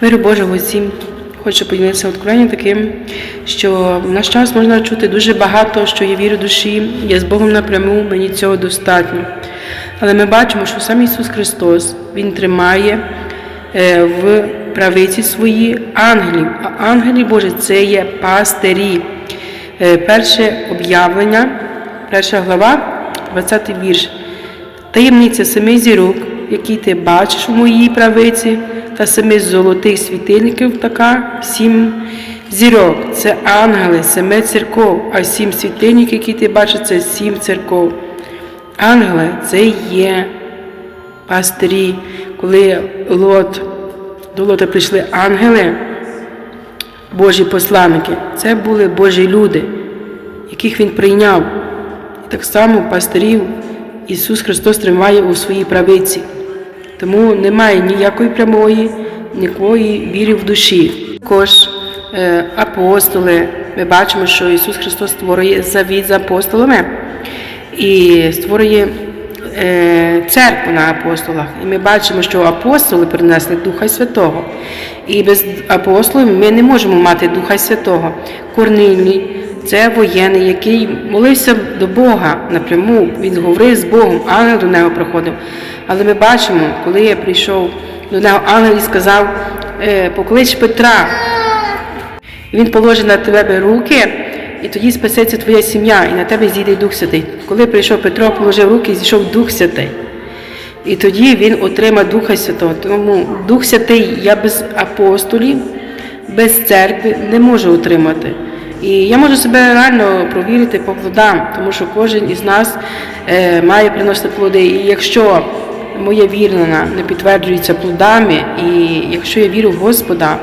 Миру Божого всім. Хочу поділитися откровенням таким, що в наш час можна чути дуже багато, що є віра душі, є з Богом напряму, мені цього достатньо. Але ми бачимо, що сам Ісус Христос Він тримає е, в правиці свої ангелів. А ангелі Божі це є пастирі. Е, Перше об'явлення, перша глава, 20 вірш. Таємниця семи зірок, які ти бачиш у моїй правиці, та семи золотих світильників така сім зірок. Це ангели, семи церков, а сім світильників, які ти бачиш, це сім церков. Ангели це є пастирі. Коли Лот, до Лота прийшли ангели, Божі посланники, це були Божі люди, яких він прийняв. І так само пастирів Ісус Христос тримає у своїй правиці. Тому немає ніякої прямої, ніякої віри в душі. Також е, апостоли, ми бачимо, що Ісус Христос створює завіт з апостолами і створює е, церкву на апостолах. І ми бачимо, що апостоли принесли Духа Святого. І без апостолів ми не можемо мати Духа Святого. Корнилій це воєнний, який молився до Бога напряму. Він говорив з Богом, ангел до нього приходив. Але ми бачимо, коли я прийшов до нього, ангел і сказав, «Е, поклич Петра. Він положить на тебе руки, і тоді спасеться твоя сім'я, і на тебе зійде Дух Святий. Коли прийшов Петро, положив руки, і зійшов Дух Святий. І тоді він отримав Духа Святого. Тому Дух Святий я без апостолів, без церкви не можу отримати. І я можу себе реально провірити по плодам, тому що кожен із нас е, має приносити плоди. І якщо моя вірна не підтверджується плодами, і якщо я вірю в Господа,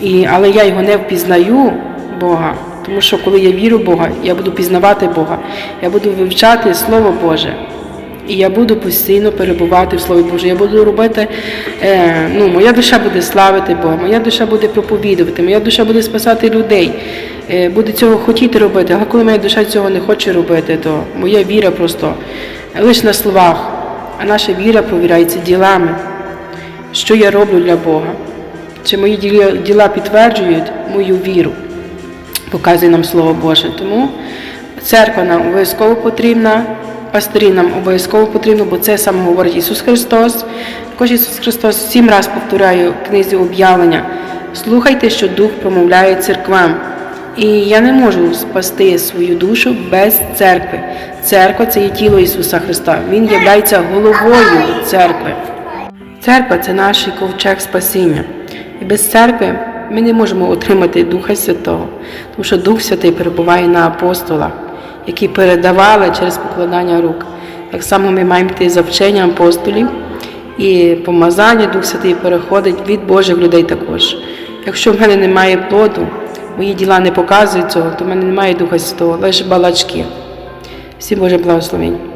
і, але я його не впізнаю Бога, тому що коли я вірю в Бога, я буду пізнавати Бога, я буду вивчати Слово Боже. І я буду постійно перебувати в Слові Боже. Я буду робити, е, ну, моя душа буде славити Бога, моя душа буде проповідувати, моя душа буде спасати людей, е, буде цього хотіти робити. Але коли моя душа цього не хоче робити, то моя віра просто лише на словах, а наша віра провіряється ділами, що я роблю для Бога. Чи мої діла підтверджують мою віру, показує нам Слово Боже. Тому церква нам обов'язково потрібна, пастирі нам обов'язково потрібно, бо це саме говорить Ісус Христос. Також Ісус Христос сім раз повторяє в книзі об'явлення. Слухайте, що Дух промовляє церквам. І я не можу спасти свою душу без церкви. Церква це є тіло Ісуса Христа. Він є головою церкви. Церква це наш ковчег спасіння. І без церкви ми не можемо отримати Духа Святого, тому що Дух Святий перебуває на апостолах, які передавали через покладання рук. Так само ми маємо йти за вченням апостолів, і помазання Дух Святий переходить від Божих людей також. Якщо в мене немає плоду, мої діла не показують цього, то в мене немає Духа Святого, лише балачки. Всім Боже благословень.